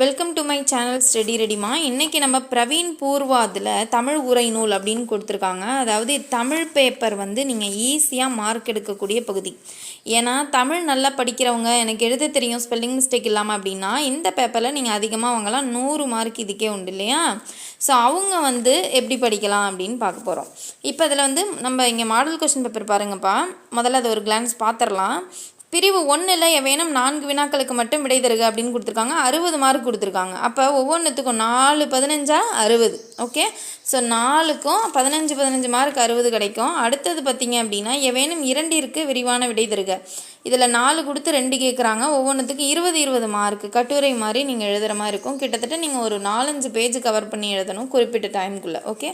Welcome to my channel study ரெடிமா இன்றைக்கி நம்ம பிரவீன் பூர்வாதில் தமிழ் உரை நூல் அப்படின்னு கொடுத்துருக்காங்க. அதாவது தமிழ் பேப்பர் வந்து நீங்கள் ஈஸியாக மார்க் எடுக்கக்கூடிய பகுதி. ஏன்னா தமிழ் நல்லா படிக்கிறவங்க எனக்கு எழுத தெரியும் ஸ்பெல்லிங் மிஸ்டேக் இல்லாமல் அப்படின்னா இந்த பேப்பரில் நீங்கள் அதிகமாக வாங்கலாம். நூறு மார்க் இதுக்கே உண்டு இல்லையா? ஸோ அவங்க வந்து எப்படி படிக்கலாம் அப்படின்னு பார்க்க போகிறோம் இப்போ அதில் வந்து நம்ம இங்கே மாடல் கொஷின் பேப்பர் பாருங்கப்பா. முதல்ல அதை ஒரு கிளான்ஸ் பார்த்துடலாம். பிரிவு ஒன்றில் எவேனும் நான்கு வினாக்களுக்கு மட்டும் விடை தருக அப்படின்னு கொடுத்துருக்காங்க. அறுபது மார்க் கொடுத்துருக்காங்க. அப்போ ஒவ்வொன்றுத்துக்கும் நாலு பதினஞ்சா அறுபது. ஓகே ஸோ நாலுக்கும் பதினஞ்சு பதினஞ்சு மார்க் அறுபது கிடைக்கும். அடுத்தது பார்த்தீங்க அப்படின்னா எவேனும் இரண்டிற்கு விரிவான விடை தருக. இதில் நாலு கொடுத்து ரெண்டு கேட்குறாங்க. ஒவ்வொன்றுத்துக்கு இருபது இருபது மார்க் கட்டுரை மாதிரி நீங்கள் எழுதுகிற மாதிரி இருக்கும். கிட்டத்தட்ட நீங்கள் ஒரு நாலஞ்சு பேஜ் கவர் பண்ணி எழுதணும் குறிப்பிட்ட டைமுக்குள்ளே ஓகே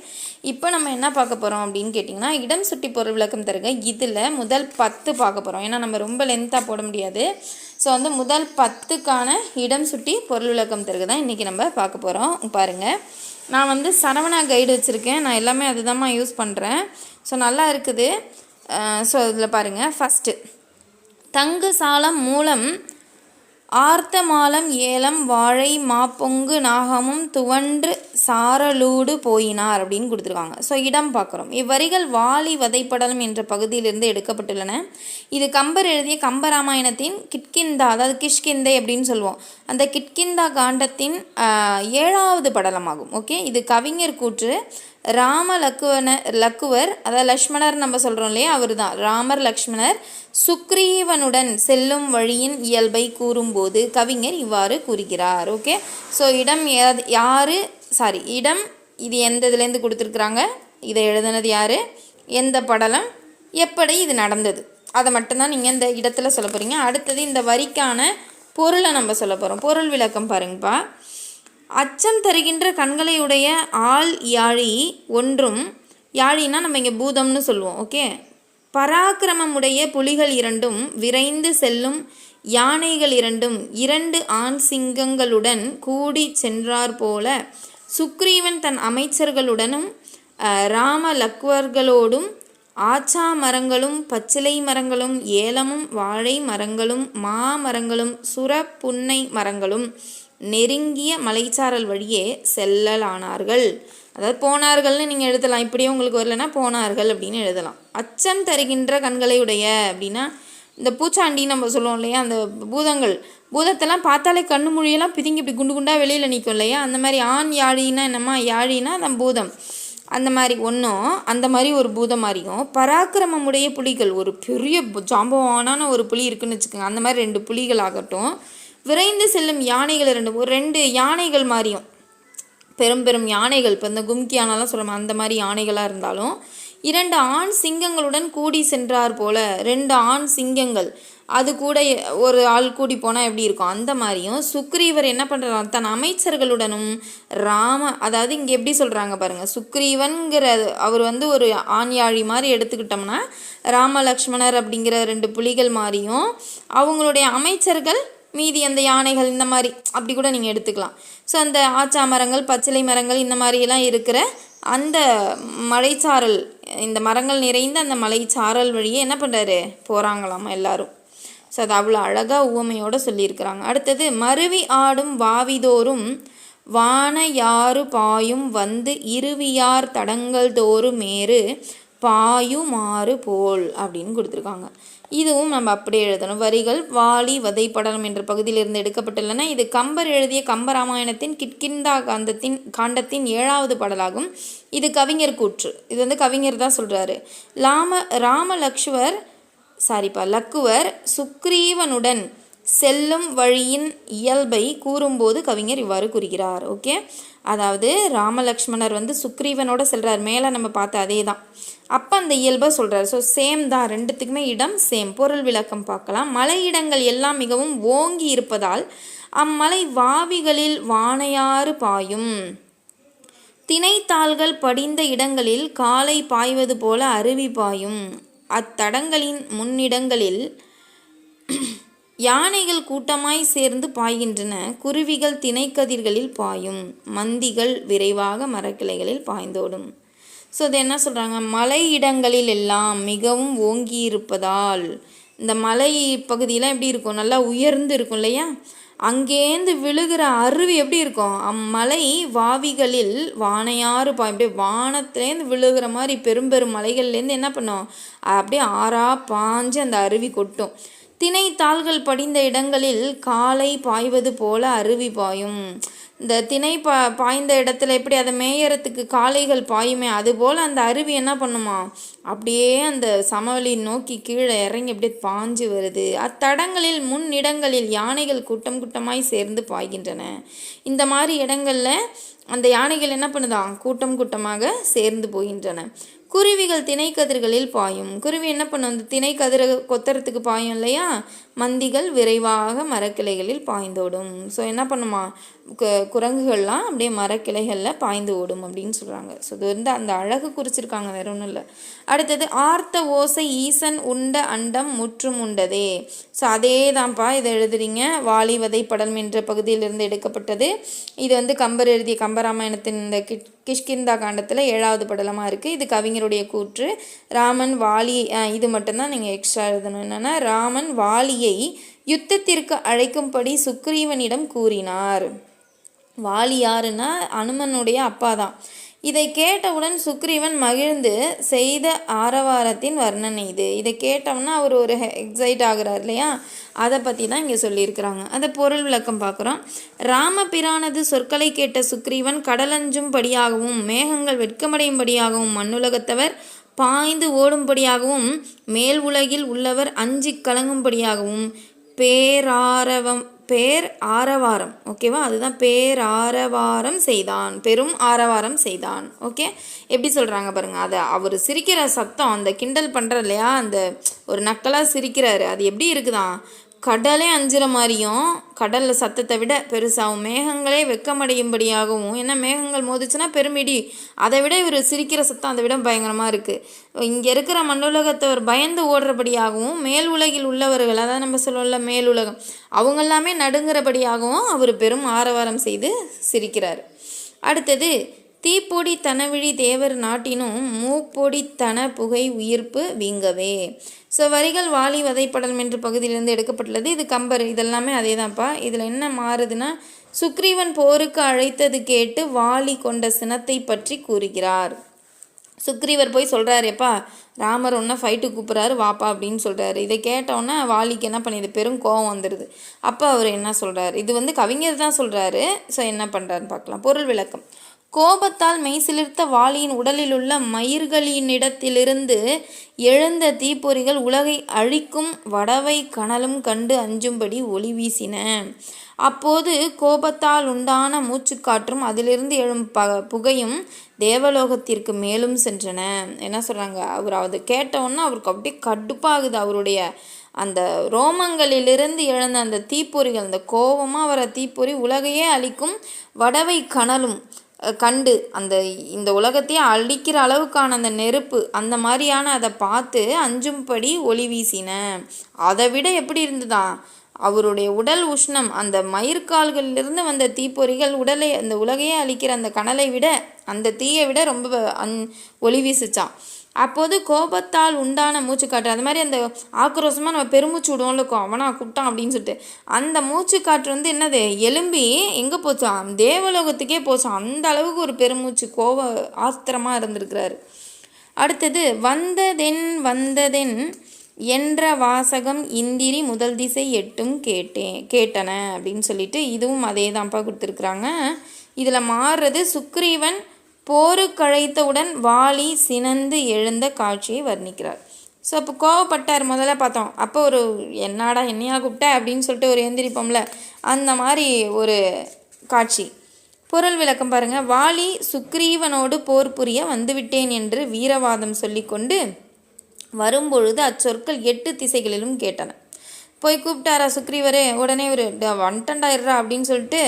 இப்போ நம்ம என்ன பார்க்க போகிறோம் அப்படின்னு கேட்டிங்கன்னா இடம் சுட்டி பொருள் விளக்கம் தருக. இதில் முதல் பத்து பார்க்க போகிறோம் ஏன்னா நம்ம ரொம்ப லென்த்தாக போட முடியாது. ஸோ வந்து முதல் பத்துக்கான இடம் சுட்டி பொருள் விளக்கம் தருக தான் இன்றைக்கி நம்ம பார்க்க போகிறோம் பாருங்கள் நான் வந்து சரவணா கைடு வச்சுருக்கேன். நான் எல்லாமே அதுதாம்மா யூஸ் பண்ணுறேன் ஸோ நல்லா இருக்குது. ஸோ இதில் பாருங்கள் ஃபஸ்ட்டு தங்கு சாலம் மூலம் ஆர்த்தமாலம் ஏலம் வாழை மாப்பொங்கு நாகமும் துவன்று சாரலூடு போயினார் அப்படின்னு கொடுத்துருக்காங்க. ஸோ இடம் பார்க்குறோம். இவ்வரிகள் வாலி வதைப்படலம் என்ற பகுதியிலிருந்து எடுக்கப்பட்டுள்ளன. இது கம்பர் எழுதிய கம்பராமாயணத்தின் கிட்கிந்தா அதாவது கிஷ்கிந்தை அப்படின்னு சொல்லுவோம். அந்த கிட்கிந்தா காண்டத்தின் ஏழாவது படலமாகும். ஓகே இது கவிஞர் கூற்று. ராம லக்குவன லக்குவர் அதாவது லக்ஷ்மணர் நம்ம சொல்கிறோம் இல்லையா? அவர் தான் ராமர் லக்ஷ்மணர் சுக்ரீவனுடன் செல்லும் வழியின் இயல்பை கூறும்போது கவிஞர் இவ்வாறு கூறுகிறார். ஓகே ஸோ இடம் யா- யாரு? சாரி இடம் இது எந்த இதுலேருந்து கொடுத்துருக்குறாங்க? இதை எழுதுனது யார்? எந்த படலம்? எப்படி இது நடந்தது? அதை மட்டும்தான் நீங்கள் இந்த இடத்துல சொல்ல போகிறீங்க அடுத்தது இந்த வரிக்கான பொருளை நம்ம சொல்ல போகிறோம் பொருள் விளக்கம் பாருங்கப்பா. அச்சம் தருகின்ற கண்களை உடைய ஆள் யாழி ஒன்றும் யாழினா நம்ம இங்கே பூதம்னு சொல்லுவோம் ஓகே? பராக்கிரமமுடைய புலிகள் இரண்டும் விரைந்து செல்லும் யானைகள் இரண்டும் இரண்டு ஆண் சிங்கங்களுடன் கூடி சென்றார் போல சுக்ரீவன் தன் அமைச்சர்களுடனும் ராம லக்வர்களோடும் ஆச்சா மரங்களும் பச்சிலை மரங்களும் ஏலமும் வாழை மரங்களும் மாமரங்களும் சுர புன்னை மரங்களும் நெருங்கிய மலைச்சாரல் வழியே செல்லலானார்கள். அதாவது போனார்கள்னு நீங்கள் எழுதலாம். இப்படியே உங்களுக்கு வரலன்னா போனார்கள் அப்படின்னு எழுதலாம். அச்சம் தருகின்ற கண்களை உடைய அப்படின்னா இந்த பூச்சாண்டி நம்ம சொல்லுவோம் இல்லையா? அந்த பூதங்கள். பூதத்தெல்லாம் பார்த்தாலே கண்ணு மொழியெல்லாம் பிதுங்கி இப்படி குண்டு குண்டாக வெளியில் நிற்கும் இல்லையா? அந்த மாதிரி ஆண் யாழின்னா என்னம்மா? யாழின்னா அந்த பூதம். அந்த மாதிரி ஒன்றும் அந்த மாதிரி ஒரு பூதம் மாதிரியும் பராக்கிரமமுடைய புலிகள். ஒரு பெரிய பு- ஜாம்பவானான ஒரு புலி இருக்குன்னு வச்சுக்கோங்க. அந்த மாதிரி ரெண்டு புலிகள் ஆகட்டும் விரைந்து செல்லும் யானைகள் ரெண்டு ஒரு ரெண்டு யானைகள் மாதிரியும். பெரும் பெரும் யானைகள். இப்போ இந்த கும்கி யானைலாம் சொல்கிறோம் அந்த மாதிரி யானைகளாக இருந்தாலும் இரண்டு ஆண் சிங்கங்களுடன் கூடி சென்றார் போல. ரெண்டு ஆண் சிங்கங்கள். அது கூட ஒரு ஆள் கூடி போனால் எப்படி இருக்கும்? அந்த மாதிரியும் சுக்ரீவர் என்ன பண்ணுறார் தன் அமைச்சர்களுடனும் ராம அதாவது இங்கே எப்படி சொல்கிறாங்க பாருங்கள் சுக்ரீவன்கிற அவர் வந்து ஒரு ஆண்யாழி மாதிரி எடுத்துக்கிட்டோம்னா ராம லக்ஷ்மணர் அப்படிங்கிற ரெண்டு புலிகள் மாதிரியும் அவங்களுடைய அமைச்சர்கள் மீதி அந்த யானைகள் இந்த மாதிரி அப்படி கூட நீங்கள் எடுத்துக்கலாம். ஸோ அந்த ஆச்சா மரங்கள் பச்சிலை மரங்கள் இந்த மாதிரியெல்லாம் இருக்கிற அந்த மலைச்சாரல் இந்த மரங்கள் நிறைந்த அந்த மலை சாரல் வழியே என்ன பண்ணுறாரு போகிறாங்களாம் எல்லாரும். ஸோ அது அவ்வளோ அழகாக உவமையோடு சொல்லியிருக்கிறாங்க. அடுத்தது மருவி ஆடும் வாவிதோறும் வான யாறு பாயும் வந்து இருவியார் தடங்கள் தோறும் மேறு பாயுமாறு போல் அப்படின்னு கொடுத்துருக்காங்க. இதுவும் நம்ம அப்படியே எழுதணும். வரிகள் வாலி வதை படலம் என்ற பகுதியிலிருந்து எடுக்கப்பட்டுள்ளன. இது கம்பர் எழுதிய கம்பராமாயணத்தின் கிட்கிந்தா காந்தத்தின் காண்டத்தின் ஏழாவது பாடலாகும். இது கவிஞர் கூற்று. இது வந்து கவிஞர் தான் சொல்கிறாரு லாம ராம லக்ஷ்வர் சாரிப்பா லக்குவர் சுக்ரீவனுடன் செல்லும் வழியின் இயல்பை கூறும்போது கவிஞர் இவ்வாறு கூறுகிறார். ஓகே? அதாவது ராமலக்ஷ்மணர் வந்து சுக்ரீவனோட செல்றார். மேலே நம்ம பார்த்த அதே தான் அப்போ அந்த இயல்பை சொல்கிறார் ஸோ சேம் தான். ரெண்டுத்துக்குமே இடம் சேம் பொருள் விளக்கம் பார்க்கலாம். மலை இடங்கள் எல்லாம் மிகவும் ஓங்கி இருப்பதால் அம்மலை வாவிகளில் வானையாறு பாயும். திணைத்தாள்கள் படிந்த இடங்களில் காலை பாய்வது போல அருவி பாயும். அத்தடங்களின் முன்னிடங்களில் யானைகள் கூட்டமாய் சேர்ந்து பாய்கின்றன. குருவிகள் திணைக்கதிர்களில் பாயும். மந்திகள் விரைவாக மரக்கிளைகளில் பாய்ந்தோடும். ஸோ அது என்ன சொல்கிறாங்க மலை இடங்களில் எல்லாம் மிகவும் ஓங்கி இருப்பதால் இந்த மலை பகுதியெலாம் எப்படி இருக்கும்? நல்லா உயர்ந்து இருக்கும் இல்லையா? அங்கேருந்து விழுகிற அருவி எப்படி இருக்கும்? அம்மலை வாவிகளில் வானையாறு பா அப்படியே வானத்துலேருந்து விழுகிற மாதிரி பெரும் பெரும் மலைகள்லேருந்து என்ன பண்ணும்? அப்படியே ஆறா பாஞ்சு அந்த அருவி கொட்டும். திணை தாள்கள் படிந்த இடங்களில் காலை பாய்வது போல அருவி பாயும். இந்த திணை பா பாய்ந்த இடத்துல எப்படி அதை மேயறத்துக்கு காளைகள் பாயுமே அதுபோல் அந்த அருவி என்ன பண்ணுமா? அப்படியே அந்த சமவெளி நோக்கி கீழே இறங்கி அப்படியே பாஞ்சு வருது. அத்தடங்களில் முன் இடங்களில் யானைகள் கூட்டம் கூட்டமாய் சேர்ந்து பாய்கின்றன. இந்த மாதிரி இடங்களில் அந்த யானைகள் என்ன பண்ணுதான் கூட்டம் கூட்டமாக சேர்ந்து போகின்றன. குருவிகள் திணைக்கதிர்களில் பாயும். குருவி என்ன பண்ணும்? அந்த திணைக்கதிரை கொத்துறதுக்கு பாயும் இல்லையா? மந்திகள் விரைவாக மரக்கிளைகளில் பாய்ந்தோடும். ஸோ என்ன பண்ணுமா? குரங்குகள்லாம் அப்படியே மரக்கிளைகளில் பாய்ந்து ஓடும் அப்படின்னு சொல்கிறாங்க ஸோ இது வந்து அந்த அழகு குறிச்சிருக்காங்க வேற ஒன்றும் இல்லை. அடுத்தது ஆர்த்த ஓசை ஈசன் உண்ட அண்டம் முற்றும் உண்டதே. ஸோ அதே தான்ப்பா இதை எழுதுறீங்க. வாலி படலம் என்ற பகுதியிலிருந்து எடுக்கப்பட்டது. இது வந்து கம்பர் எழுதிய கம்பராமாயணத்தின் இந்த கிட் கிஷ்கிந்தா காண்டத்தில் ஏழாவது படலமாக இருக்குது இது கவிஞருடைய கூற்று. ராமன் வாலி இது மட்டும்தான் நீங்கள் எக்ஸ்ட்ரா எழுதணும். என்னென்னா ராமன் வாலியை யுத்தத்திற்கு அழைக்கும்படி சுக்ரீவனிடம் கூறினார். வாலி யாருன்னா அனுமனுடைய அப்பா தான். இதை கேட்டவுடன் சுக்ரீவன் மகிழ்ந்து செய்த ஆரவாரத்தின் வர்ணனை இது. இதை கேட்டோம்னா அவர் ஒரு எக்ஸைட் ஆகிறார் இல்லையா? அதை பற்றி தான் இங்கே சொல்லியிருக்கிறாங்க. அதை பொருள் விளக்கம் பார்க்குறோம். ராமபிரானது சொற்களை கேட்ட சுக்ரீவன் கடலஞ்சும்படியாகவும் மேகங்கள் வெட்கமடையும்படியாகவும் மண்ணுலகத்தவர் பாய்ந்து ஓடும்படியாகவும் மேல் உலகில் உள்ளவர் அஞ்சி கலங்கும்படியாகவும். பேராரவம் பேர் ஆரவாரம். ஓகேவா அதுதான் பேராரவாரம் செய்தான். பெரும் ஆரவாரம் செய்தான். ஓகே எப்படி சொல்கிறாங்க பாருங்க? அதை அவர் சிரிக்கிற சத்தம் அந்த கிண்டல் பண்ணுற இல்லையா? அந்த ஒரு நக்கலாக சிரிக்கிறாரு. அது எப்படி இருக்குதான்? கடலே அஞ்சுற மாதிரியும் கடலில் சத்தத்தை விட பெருசாகவும் மேகங்களே வெக்கமடையும்படியாகவும் ஏன்னா மேகங்கள் மோதிச்சுன்னா பெருமிடி. அதை விட இவர் சிரிக்கிற சத்தம் அதை விட பயங்கரமாக இருக்குது இங்கே இருக்கிற மண்ணுலகத்தவர் பயந்து ஓடுறபடியாகவும் மேல் உலகில் உள்ளவர்கள் அதாவது நம்ம சொல்லல மேல் உலகம் அவங்க எல்லாமே நடுங்கிறபடியாகவும் அவர் பெரும் ஆரவாரம் செய்து சிரிக்கிறார். அடுத்தது தீப்பொடி தனவிழி தேவர் நாட்டினும் மூப்பொடி தன புகை உயிர்ப்பு வீங்கவே. ஸோ வரிகள் வாலி வதைப்படல் என்ற பகுதியிலிருந்து எடுக்கப்பட்டுள்ளது. இது கம்பர் இதெல்லாமே அதே தான்ப்பா இதில் என்ன மாறுதுன்னா சுக்ரீவன் போருக்கு அழைத்தது கேட்டு வாலி கொண்ட சினத்தை பற்றி கூறுகிறார். சுக்ரீவர் போய் சொல்கிறாருப்பா ராமர் ஒன்றா ஃபைட்டு கூப்பிட்றாரு வாப்பா அப்படின்னு சொல்கிறாரு இதை கேட்டோன்னே வாலிக்கு என்ன பண்ணிது? பெரும் கோவம் வந்துடுது அப்போ அவர் என்ன சொல்கிறாரு இது வந்து கவிஞர் தான் சொல்கிறாரு ஸோ என்ன பண்ணுறாருன்னு பார்க்கலாம் பொருள் விளக்கம். கோபத்தால் மெய்சிலிர்த்த வாலியின் உடலிலுள்ள மயிர்களினிடத்திலிருந்து எழுந்த தீப்பொறிகள் உலகை அழிக்கும் வடவை கனலும் கண்டு அஞ்சும்படி ஒளி வீசின. அப்போது கோபத்தால் உண்டான மூச்சுக்காற்றும் அதிலிருந்து எழும் ப புகையும் தேவலோகத்திற்கு மேலும் சென்றன. என்ன சொல்கிறாங்க அவர் அதை கேட்டவுடனே அவருக்கு அப்படியே கடுப்பாகுது. அவருடைய அந்த ரோமங்களிலிருந்து எழுந்த அந்த தீப்பொறிகள் அந்த கோபமாக வர தீப்பொறி உலகையே அழிக்கும் வடவை கனலும் கண்டு அந்த இந்த உலகத்தையே அழிக்கிற அளவுக்கான அந்த நெருப்பு அந்த மாதிரியான அதை பார்த்து அஞ்சும்படி ஒளி வீசின. அதை விட எப்படி இருந்ததா? அவருடைய உடல் உஷ்ணம் அந்த மயிர்கால்களிலிருந்து வந்த தீப்பொறிகள் உடலை அந்த உலகையே அழிக்கிற அந்த கனலை விட அந்த தீயை விட ரொம்ப அந் ஒளி வீசிச்சான் அப்போது கோபத்தால் உண்டான மூச்சுக்காற்று அது மாதிரி அந்த ஆக்ரோஷமாக நம்ம பெருமூச்சு விடுவோம்ல இருக்கும் அவனா கூப்பிட்டான் அப்படின்னு சொல்லிட்டு. அந்த மூச்சுக்காற்று வந்து என்னது? எலும்பி எங்கே போச்சான் தேவலோகத்துக்கே போச்சான் அந்த அளவுக்கு ஒரு பெருமூச்சு கோப ஆஸ்திரமாக இருந்திருக்கிறாரு. அடுத்தது வந்ததென் வந்ததென் என்ற வாசகம் இந்திரி முதல் திசை எட்டும் கேட்டேன் கேட்டன அப்படின்னு சொல்லிட்டு இதுவும் அதே தான்ப்பா கொடுத்துருக்குறாங்க. இதில் மாறுறது சுக்ரீவன் போருக்கழைத்தவுடன் வாலி சினந்து எழுந்த காட்சியை வர்ணிக்கிறார். ஸோ அப்போ கோவப்பட்டார். முதல்ல பார்த்தோம். அப்போ ஒரு என்னடா என்னையா கூப்பிட்ட? அப்படின்னு சொல்லிட்டு ஒரு எந்திரிப்போம்ல. அந்த மாதிரி ஒரு காட்சி. பொருள் விளக்கம் பாருங்க. வாலி சுக்ரீவனோடு போர் புரிய வந்துவிட்டேன் என்று வீரவாதம் சொல்லிக்கொண்டு வரும்பொழுது அச்சொற்கள் எட்டு திசைகளிலும் கேட்டன. போய் கூப்பிட்டாரா சுக்ரீவரே? உடனே ஒரு வந்துட்டண்டா இருடா அப்படின்னு சொல்லிட்டு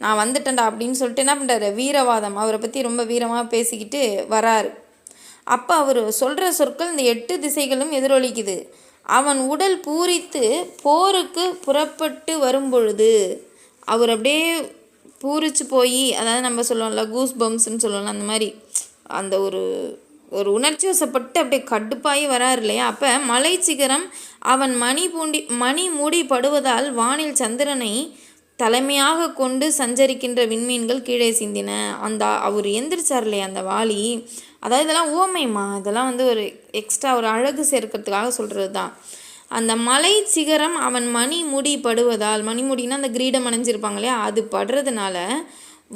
நான் வந்துட்டேன்டா அப்படின்னு சொல்லிட்டு என்ன பண்ணுறாரு வீரவாதம். அவரை பற்றி ரொம்ப வீரமாக பேசிக்கிட்டு வராரு. அப்போ அவர் சொல்கிற சொற்கள் இந்த எட்டு திசைகளும் எதிரொலிக்குது. அவன் உடல் பூரித்து போருக்கு புறப்பட்டு வரும்பொழுது அவர் அப்படியே பூரிச்சு போய் அதாவது நம்ம சொல்லுவோம்ல கூஸ் பம்ப்ஸ்ன்னு சொல்லுவோம்ல அந்த மாதிரி அந்த ஒரு ஒரு உணர்ச்சி வசப்பட்டு அப்படியே கடுப்பாகி வராரு இல்லையா? அப்போ மலை சிகரம் அவன் மணி பூண்டி மணி மூடி படுவதால் வானில் சந்திரனை தலைமையாக கொண்டு சஞ்சரிக்கின்ற விண்மீன்கள் கீழே சிந்தின. அந்த அவர் எந்திரிச்சார் இல்லையா அந்த வாளி. அதாவது இதெல்லாம் ஓமைமா இதெல்லாம் வந்து ஒரு எக்ஸ்ட்ரா ஒரு அழகு சேர்க்கறதுக்காக சொல்கிறது தான் அந்த மலை சிகரம் அவன் மணி முடி படுவதால் மணிமுடினா அந்த கிரீடம் அணிஞ்சிருப்பாங்க இல்லையா? அது படுறதுனால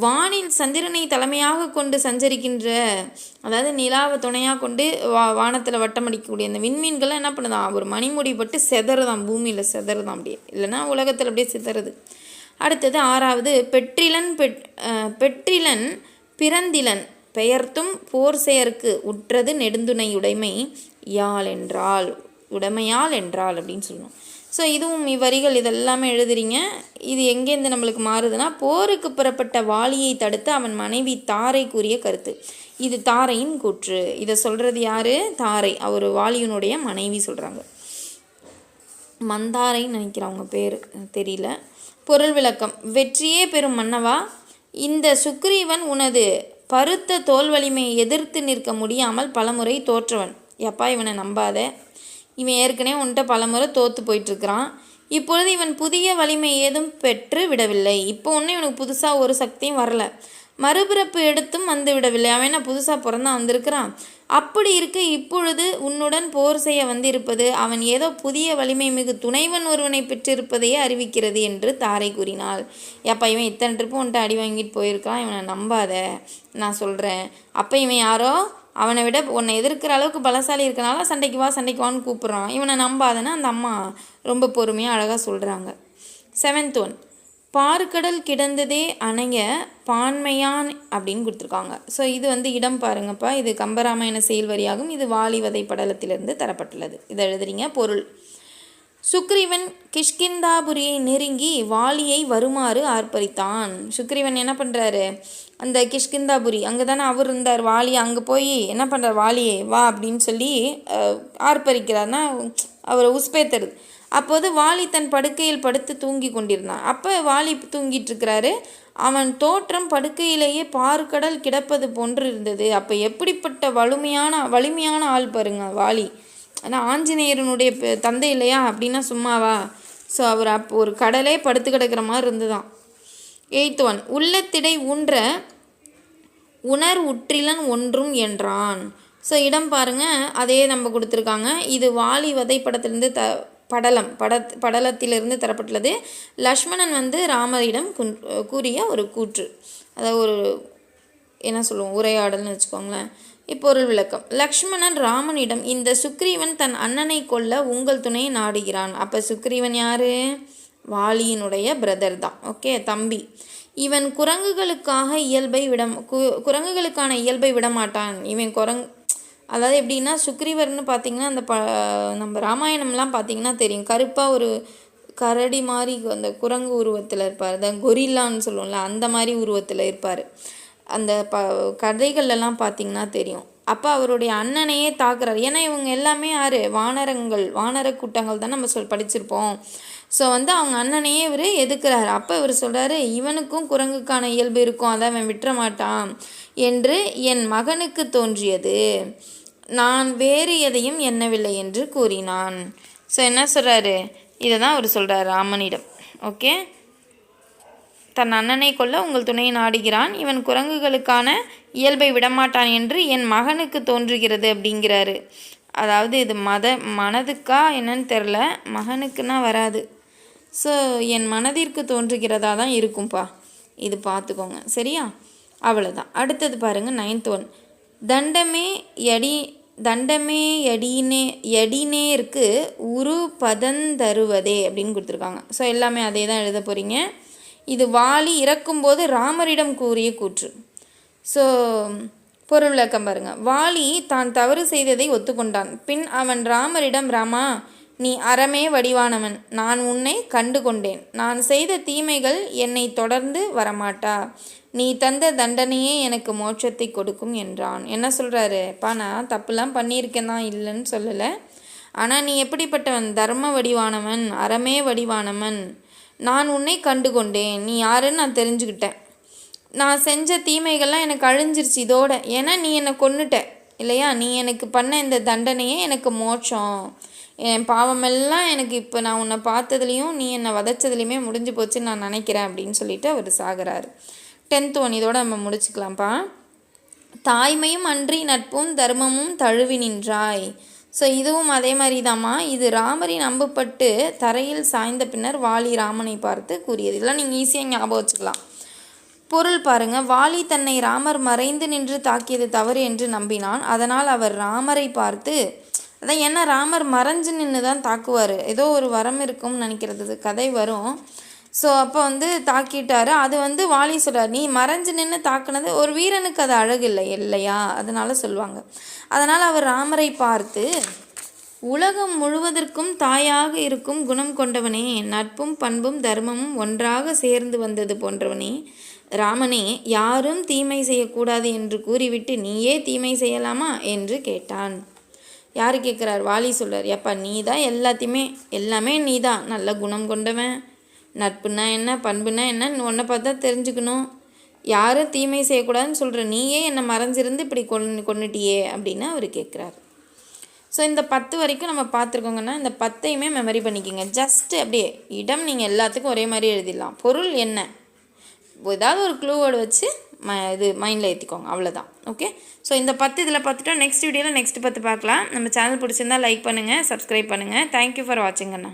வானில் சந்திரனை தலைமையாக கொண்டு சஞ்சரிக்கின்ற அதாவது நிலாவை துணையாக கொண்டு வா வானத்தில் வட்டமடிக்கக்கூடிய அந்த விண்மீன்கள்லாம் என்ன பண்ணுதான்? ஒரு மணிமுடி பட்டு செதறுதான். பூமியில் செதறுதான் அப்படியே. இல்லைன்னா உலகத்தில் அப்படியே சிதறுது. அடுத்தது ஆறாவது பெற்றிலன் பெட் பெற்றிலன் பிறந்திலன் பெயர்த்தும் போர் செயற்கு உற்றது நெடுந்துணையுடைமை யாழ் என்றால் உடைமையால் என்றால் அப்படின்னு சொல்லணும் ஸோ இதுவும் இவ்வரிகள் இதெல்லாமே எழுதுறீங்க. இது எங்கேருந்து நம்மளுக்கு மாறுதுன்னா போருக்கு புறப்பட்ட வாலியை தடுத்து அவன் மனைவி தாரை கூறிய கருத்து. இது தாரையின் கூற்று. இதை சொல்கிறது யார்? தாரை. அவர் வாலியினுடைய மனைவி சொல்கிறாங்க மந்தாரைன்னு நினைக்கிறேன் அவங்க பேர். தெரியல. பொருள் விளக்கம். வெற்றியே பெறும் மன்னவா? இந்த சுக்ரீவன் உனது பருத்த தோல் வலிமையை எதிர்த்து நிற்க முடியாமல் பலமுறை தோற்றவன். எப்பா இவனை நம்பாத? இவன் ஏற்கனவே உன்கிட்ட பலமுறை தோற்று போயிட்டுருக்கிறான். இப்பொழுது இவன் புதிய வலிமை ஏதும் பெற்று விடவில்லை. இப்போ ஒன்றும் இவனுக்கு புதுசாக ஒரு சக்தியும் வரல. மறுபிறப்பு எடுத்தும் வந்து விடவில்லை அவன் என்ன புதுசாக பிறந்தான் வந்திருக்கிறான்? அப்படி இருக்க இப்பொழுது உன்னுடன் போர் செய்ய வந்திருப்பது அவன் ஏதோ புதிய வலிமை மிகு துணைவன் ஒருவனை பெற்றிருப்பதையே அறிவிக்கிறது என்று தாரை கூறினாள். ஏப்பா இவன் இத்தனை ட்ரிப்பு உன்ட்ட அடி வாங்கிட்டு போயிருக்கான். இவனை நம்பாத. நான் சொல்கிறேன் அப்போ இவன் யாரோ? அவனை விட உன்னை எதிர்க்கிற அளவுக்கு பலசாலி இருக்கனால சண்டைக்கு வா சண்டைக்கு வான்னு கூப்பிட்றான். இவனை நம்பாதன்னு அந்த அம்மா ரொம்ப பொறுமையாக அழகாக சொல்கிறாங்க செவன்த் ஒன் பார்க்கடல் கிடந்ததே அணைய பான்மையான் அப்படின்னு கொடுத்துருக்காங்க. ஸோ இது வந்து இடம் பாருங்கப்பா. இது கம்பராமாயண செயல்வரியாகும் இது வாலிவதை படலத்திலிருந்து தரப்பட்டுள்ளது. இதை எழுதுறீங்க. பொருள். சுக்ரீவன் கிஷ்கிந்தாபுரியை நெருங்கி வாலியை வருமாறு ஆர்ப்பரித்தான். சுக்ரீவன் என்ன பண்ணுறாரு அந்த கிஷ்கிந்தாபுரி அங்கே தானே அவர் இருந்தார். வாலி அங்கே போய் என்ன பண்ணுறார் வாலியை வா அப்படின்னு சொல்லி ஆர்ப்பரிக்கிறார்னா அவரை உஸ்பேத்துறது அப்போது வாலி தன் படுக்கையில் படுத்து தூங்கி கொண்டிருந்தான். அப்போ வாலி தூங்கிட்டு இருக்கிறாரு. அவன் தோற்றம் படுக்கையிலேயே பார்க்கடல் கிடப்பது போன்று இருந்தது. அப்போ எப்படிப்பட்ட வலிமையான வலிமையான ஆள் பாருங்க வாலி. ஆனால் ஆஞ்சநேயரனுடைய தந்தை இல்லையா? அப்படின்னா சும்மாவா? ஸோ அவர் அப்போ ஒரு கடலே படுத்து கிடக்கிற மாதிரி இருந்துதான். எய்த் ஒன் உள்ளத்திடை ஊன்ற உணர் உற்றிலன் ஒன்றும் என்றான். ஸோ இடம் பாருங்க. அதே நம்ம கொடுத்துருக்காங்க. இது வாலி வதைப்படத்திலேருந்து த படலம் பட படலத்திலிருந்து தரப்பட்டுள்ளது. லக்ஷ்மணன் வந்து ராமரிடம் கூறிய ஒரு கூற்று. அதாவது ஒரு என்ன சொல்லுவோம் உரையாடல்னு வச்சுக்கோங்களேன். இப்பொருள் விளக்கம். லக்ஷ்மணன் ராமனிடம் இந்த சுக்ரீவன் தன் அண்ணனை கொல்ல உங்கள் துணையை நாடுகிறான். அப்போ சுக்ரீவன் யாரு? வாலியினுடைய பிரதர் தான். ஓகே தம்பி. இவன் குரங்குகளுக்காக இயல்பை விட கு குரங்குகளுக்கான இயல்பை விடமாட்டான் இவன் குரங் அதாவது எப்படின்னா சுக்ரீவர்னு பார்த்தீங்கன்னா அந்த ப நம்ம ராமாயணம்லாம் பார்த்தீங்கன்னா தெரியும். கருப்பாக ஒரு கரடி மாதிரி அந்த குரங்கு உருவத்தில் இருப்பார். அந்த கொரில்லான்னு சொல்லுவோம்ல அந்த மாதிரி உருவத்தில் இருப்பார். அந்த ப கதைகள்லாம் பார்த்தீங்கன்னா தெரியும். அப்போ அவருடைய அண்ணனையே தாக்குறாரு. ஏன்னா இவங்க எல்லாமே யார்? வானரங்கள் வானர கூட்டங்கள் தான் நம்ம சொல் படிச்சிருப்போம். ஸோ வந்து அவங்க அண்ணனையே இவர் எதுக்குறாரு? அப்போ இவர் சொல்கிறாரு இவனுக்கும் குரங்குக்கான இயல்பு இருக்கும். அதை அவன் விட்டுற மாட்டான். என்று என் மகனுக்கு தோன்றியது. நான் வேறு எதையும் எண்ணவில்லை என்று கூறினான். ஸோ என்ன சொல்கிறாரு இதை தான் அவர் சொல்கிறார் ராமனிடம். ஓகே தன் அண்ணனை கொல்ல உங்கள் துணையை நாடுகிறான். இவன் குரங்குகளுக்கான இயல்பை விடமாட்டான் என்று என் மகனுக்கு தோன்றுகிறது அப்படிங்கிறாரு. அதாவது இது மத மனதுக்கா என்னன்னு தெரில மகனுக்குன்னா வராது. ஸோ என் மனதிற்கு தோன்றுகிறதா தான் இருக்கும்பா. இது பார்த்துக்கோங்க. சரியா? அவ்வளோதான் அடுத்தது பாருங்கள் நைன்த் ஒன் தண்டமே எடி தண்டமே எடினே எடினேருக்கு உரு பதந்தருவதே அப்படின்னு கொடுத்துருக்காங்க. ஸோ எல்லாமே அதே தான் எழுத போகிறீங்க இது வாலி இறக்கும்போது ராமரிடம் கூறிய கூற்று. ஸோ பொருள் விளக்கம் பாருங்கள் வாலி தான் தவறு செய்ததை ஒத்துக்கொண்டான். பின் அவன் ராமரிடம் ராமா நீ அறமே வடிவானவன். நான் உன்னை கண்டு கொண்டேன் நான் செய்த தீமைகள் என்னை தொடர்ந்து வரமாட்டா. நீ தந்த தண்டனையே எனக்கு மோட்சத்தை கொடுக்கும் என்றான். என்ன சொல்கிறாரு பா நான் தப்புலாம் பண்ணியிருக்கேன் தான் இல்லைன்னு சொல்லலை. ஆனால் நீ எப்படிப்பட்டவன்? தர்ம வடிவானவன் அறமே வடிவானவன். நான் உன்னை கண்டு கொண்டேன் நீ யாருன்னு நான் தெரிஞ்சுக்கிட்டேன். நான் செஞ்ச தீமைகள்லாம் எனக்கு அழிஞ்சிருச்சு இதோட. ஏன்னா நீ என்னை கொன்னுட்ட. இல்லையா? நீ எனக்கு பண்ண இந்த தண்டனையே எனக்கு மோட்சம். என் பாவமெல்லாம் எனக்கு இப்போ நான் உன்னை பார்த்ததுலேயும் நீ என்னை வதச்சதுலேயுமே முடிஞ்சு போச்சுன்னு நான் நினைக்கிறேன் அப்படின்னு சொல்லிட்டு அவர் சாகிறாரு. டென்த் ஒன் இதோட நம்ம முடிச்சுக்கலாம்ப்பா. தாய்மையும் அன்றி நட்பும் தர்மமும் தழுவி நின்றாய். ஸோ இதுவும் அதே மாதிரி தாம்மா இது ராமரின் அம்புப்பட்டு தரையில் சாய்ந்த பின்னர் வாலி ராமனை பார்த்து கூறியது. இதெல்லாம் நீங்கள் ஈஸியாக ஞாபகம் வச்சுக்கலாம். பொருள் பாருங்க. வாலி தன்னை ராமர் மறைந்து நின்று தாக்கியது தவறு என்று நம்பினான். அதனால் அவர் ராமரை பார்த்து அதான் ஏன்னா ராமர் மறைஞ்சு நின்று தான் தாக்குவார். ஏதோ ஒரு வரம் இருக்கும்னு நினைக்கிறது கதை வரும். ஸோ அப்போ வந்து தாக்கிட்டாரு. அது வந்து வாலி சொல்கிறார் நீ மறைஞ்சு நின்று தாக்குனது ஒரு வீரனுக்கு அது அழகு இல்லை இல்லையா? அதனால் சொல்லுவாங்க. அதனால் அவர் ராமரை பார்த்து உலகம் முழுவதற்கும் தாயாக இருக்கும் குணம் கொண்டவனே நட்பும் பண்பும் தர்மமும் ஒன்றாக சேர்ந்து வந்தது போன்றவனே ராமனே யாரும் தீமை செய்யக்கூடாது என்று கூறிவிட்டு நீயே தீமை செய்யலாமா? என்று கேட்டான். யார் கேட்குறார் வாலி சொல்கிறார் எப்பா நீ தான் எல்லாத்தையுமே எல்லாமே நீ தான் நல்ல குணம் கொண்டவன். நட்புனா என்ன பண்புனா என்ன உன்னை பார்த்தா தெரிஞ்சுக்கணும். யாரும் தீமை செய்யக்கூடாதுன்னு சொல்கிற நீயே என்னை மறைஞ்சிருந்து இப்படி கொண்டு கொன்னுட்டியே அப்படின்னு அவர் கேட்குறாரு ஸோ இந்த பத்து வரைக்கும் நம்ம பார்த்துருக்கோங்கன்னா இந்த பத்தையுமே மெமரி பண்ணிக்கோங்க. ஜஸ்ட்டு அப்படியே இடம் நீங்கள் எல்லாத்துக்கும் ஒரே மாதிரி எழுதிடலாம். பொருள் என்ன? ஏதாவது ஒரு க்ளூ வச்சு ம இது மைண்டில் ஏற்றிக்கோங்க அவ்வளோதான் ஓகே ஸோ இந்த பத்து இதில் பார்த்துட்டோம். நெக்ஸ்ட் வீடியோவில் நெக்ஸ்ட் பத்து பார்க்கலாம். நம்ம சேனல் பிடிச்சிருந்தா லைக் பண்ணுங்கள் சப்ஸ்கிரைப் பண்ணுங்கள் தேங்க்யூ ஃபார் வாட்சிங் அண்ணா.